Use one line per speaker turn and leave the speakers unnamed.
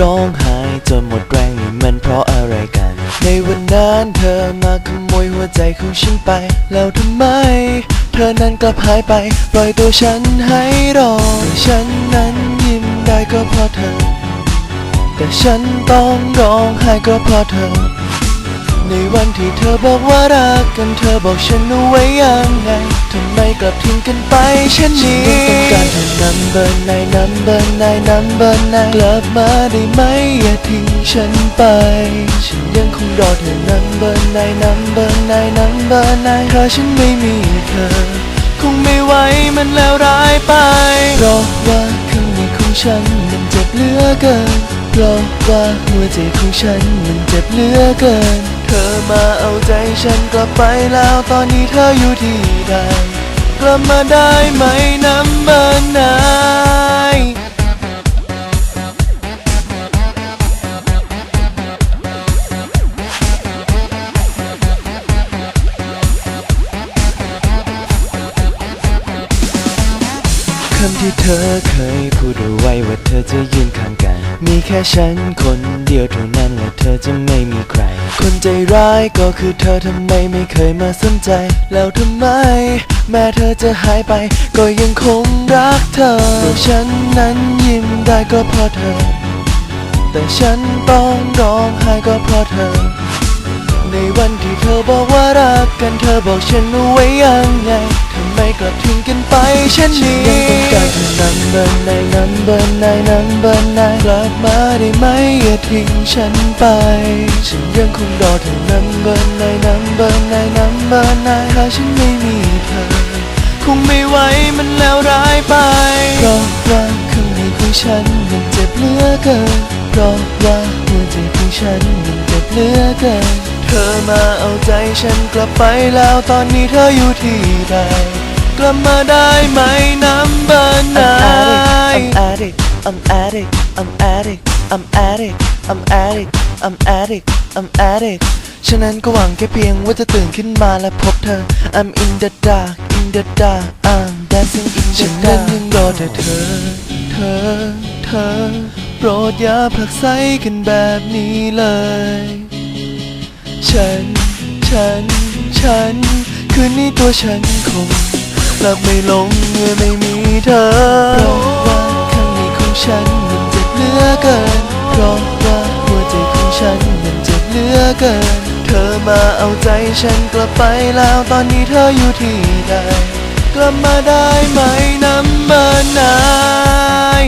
ร้องไห้จนหมดแรงนี่มันเพราะอะไรกัน ในวันนั้นเธอมาขโมยหัวใจของฉันไป แล้วทำไม เธอนั้นกลับหายไป ปล่อยตัวฉันให้รอแต่ฉันนั้นยิ้มได้ก็เพราะเธอ แต่ฉันต้องร้องไห้ก็เพราะเธอ ในวันที่เธอบอกว่ารักกันเธอบอกฉันเอาไว้ยังไงทำไมกลับทิ้งกันไปเช่นนี้ฉันต้องการเธอนัมเบอร์นายนัมเบอร์นายนัมเบอร์นายกลับมาได้ไหมอย่าทิ้งฉันไป ฉันยังคงรอเธอนัมเบอร์นายนัมเบอร์นายนัมเบอร์นายถ้าฉันไม่มีเธอ คงไม่ไหวมันแล้วร้ายไปเพราะว่าข้างในของฉันมันเจ็บเหลือเกิน เพราะว่าหัวใจของฉันมันเจ็บเหลือเกิน เธอมาเอาใจฉันกลับไปแล้วตอนนี้เธออยู่ที่ใดกลับมาได้ไหมน้ำเบอร์นา คำที่เธอเคยพูดเอาไว้ว่าเธอจะยืนข้างกัน มีแค่ฉันคนเดียวเท่านั้นและเธอจะไม่มีใคร คนใจร้ายก็คือเธอทำไมไม่เคยมาสนใจ แล้วทำไม แม้เธอจะหายไป ก็ยังคงรักเธอแต่ฉันนั้นยิ้มได้ก็เพราะเธอ แต่ฉันต้องร้องไห้ก็เพราะเธอ ในวันที่เธอบอกว่ารักกันเธอบอกฉันเอาไว้ยังไง ไมกลับทิ้งกันไปเช่นนี้ยังต้องการเธอนั้มเบอร์นายนัมเบอร์นายนัมเบอร์นายกลับมาได้ไหมอย่าทิ้งฉันไป ฉันยังคงรอเธอนัมเบอร์นายนัมเบอร์นายนัมเบอร์นายถ้าฉันไม่มีเธอ คงไม่ไหวมันแล้วร้ายไปเพราะว่าข้างในของฉันมันเจ็บเหลือเกินเพราะว่าหัวใจของฉันมันเจ็บเหลือเกินเธอมาเอาใจฉันกลับไปแล้วตอนนี้เธออยู่ที่ใด กลับมาได้ไหมน้ำเบอร์นาย I'm addict I'm addict I'm addict I'm addict I'm addict I'm addict I'm addict ฉะนั้นก็หวังแค่เพียงว่าจะตื่นขึ้นมาและพบเธอ I'm in the dark in the dark I'm dancing in the dark ฉันนั้นยังรอแต่เธอ เธอ เธอ โปรดอย่าผลักไสกันแบบนี้เลย ฉัน ฉัน ฉัน คืนนี้ตัวฉันคง กลับไม่ลงเมื่อไม่มีเธอเพราะว่าข้างในของฉันมันเจ็บเหลือเกินเพราะว่าหัวใจของฉันมันเจ็บเหลือเกิน เธอมาเอาใจฉันกลับไปแล้วตอนนี้เธออยู่ที่ใดกลับมาได้ไหมน้ำมันไนาย